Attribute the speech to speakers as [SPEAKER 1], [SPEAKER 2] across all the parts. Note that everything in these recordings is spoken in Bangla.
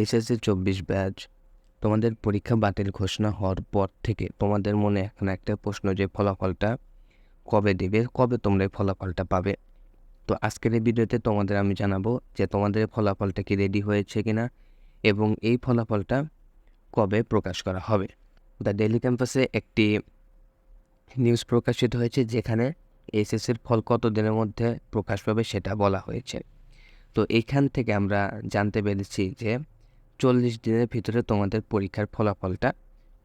[SPEAKER 1] এসএসসি চব্বিশ ব্যাচ তোমাদের পরীক্ষা বাতিল ঘোষণা হওয়ার পর থেকে তোমাদের মনে এখন একটা প্রশ্ন যে ফলাফলটা কবে দেবে, কবে তোমরা এই ফলাফলটা পাবে। তো আজকের এই ভিডিওতে তোমাদের আমি জানাব যে তোমাদের ফলাফলটা কি রেডি হয়েছে কিনা এবং এই ফলাফলটা কবে প্রকাশ করা হবে। দ্য ডেলি ক্যাম্পাসে একটি নিউজ প্রকাশিত হয়েছে যেখানে এসএসসির ফল কত দিনের মধ্যে প্রকাশ পাবে সেটা বলা হয়েছে। তো এইখান থেকে আমরা জানতে পেরেছি যে চল্লিশ দিনের ভিতরে তোমাদের পরীক্ষার ফলাফলটা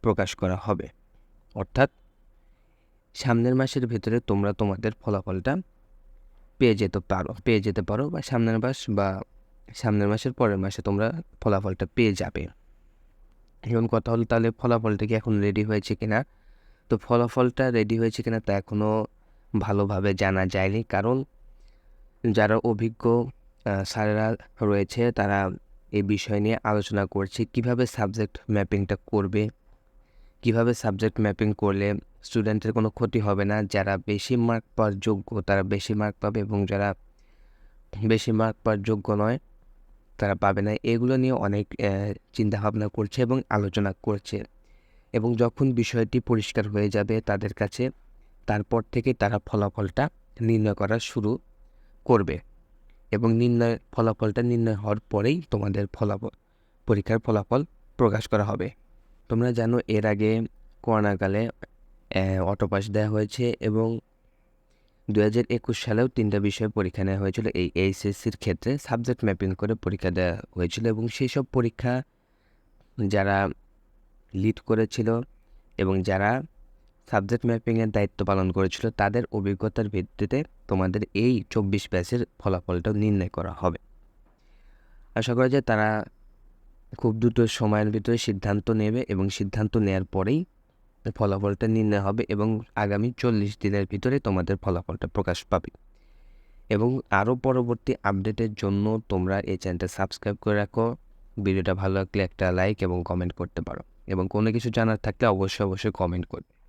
[SPEAKER 1] প্রকাশ করা হবে। অর্থাৎ সামনের মাসের ভিতরে তোমরা তোমাদের ফলাফলটা পেয়ে যেতে পারো, পেয়ে যেতে পারো বা সামনের মাস বা সামনের মাসের পরের মাসে তোমরা ফলাফলটা পেয়ে যাবে। এখন কথা হলো, তাহলে ফলাফলটা কি এখন রেডি হয়েছে কিনা? তো ফলাফলটা রেডি হয়েছে কিনা তা এখনও ভালোভাবে জানা যায়নি, কারণ যারা অভিজ্ঞ স্যারেরা রয়েছে তারা এই বিষয় নিয়ে আলোচনা করছে। কীভাবে সাবজেক্ট ম্যাপিংটা করবে? কীভাবে সাবজেক্ট ম্যাপিং করলে স্টুডেন্টের কোনো ক্ষতি হবে না? যারা বেশি মার্ক পাওয়ার যোগ্য, তারা বেশি মার্ক পাবে এবং যারা বেশি মার্ক পাওয়ার যোগ্য নয়, তারা পাবে না। এগুলো নিয়ে অনেক চিন্তা ভাবনা করছে এবং আলোচনা করছে। এবং যখন বিষয়টি পরিষ্কার হয়ে যাবে তাদের কাছে, তারপর থেকে তারা ফলাফলটা নির্ণয় করা শুরু করবে। এবং নির্ণয়, ফলাফলটা নির্ণয় হওয়ার পরেই তোমাদের ফলাফল, পরীক্ষার ফলাফল প্রকাশ করা হবে। তোমরা জানো এর আগে করোনাকালে অটোপাস দেওয়া হয়েছে এবং দু হাজার একুশ সালেও তিনটা বিষয়ে পরীক্ষা নেওয়া হয়েছিল। এই এইচএসসির ক্ষেত্রে সাবজেক্ট ম্যাপিং করে পরীক্ষা দেওয়া হয়েছিল এবং সেই সব পরীক্ষা যারা লিড করেছিল এবং যারা সাবজেক্ট ম্যাপিংয়ের দায়িত্ব পালন করেছিল। তাদের অভিজ্ঞতার ভিত্তিতে তোমাদের এই চব্বিশ ব্যাচের ফলাফলটা নির্ণয় করা হবে। আশা করা যায় তারা খুব দ্রুত সময়ের ভিতরে সিদ্ধান্ত নেবে এবং সিদ্ধান্ত নেওয়ার পরেই ফলাফলটা নির্ণয় হবে এবং আগামী চল্লিশ দিনের ভিতরে তোমাদের ফলাফলটা প্রকাশ পাবে। এবং আরও পরবর্তী আপডেটের জন্য তোমরা এই চ্যানেলটা সাবস্ক্রাইব করে রাখো। ভিডিওটা ভালো লাগলে একটা লাইক এবং কমেন্ট করতে পারো। এবং কোনো কিছু জানার থাকলে অবশ্যই অবশ্যই কমেন্ট করবে।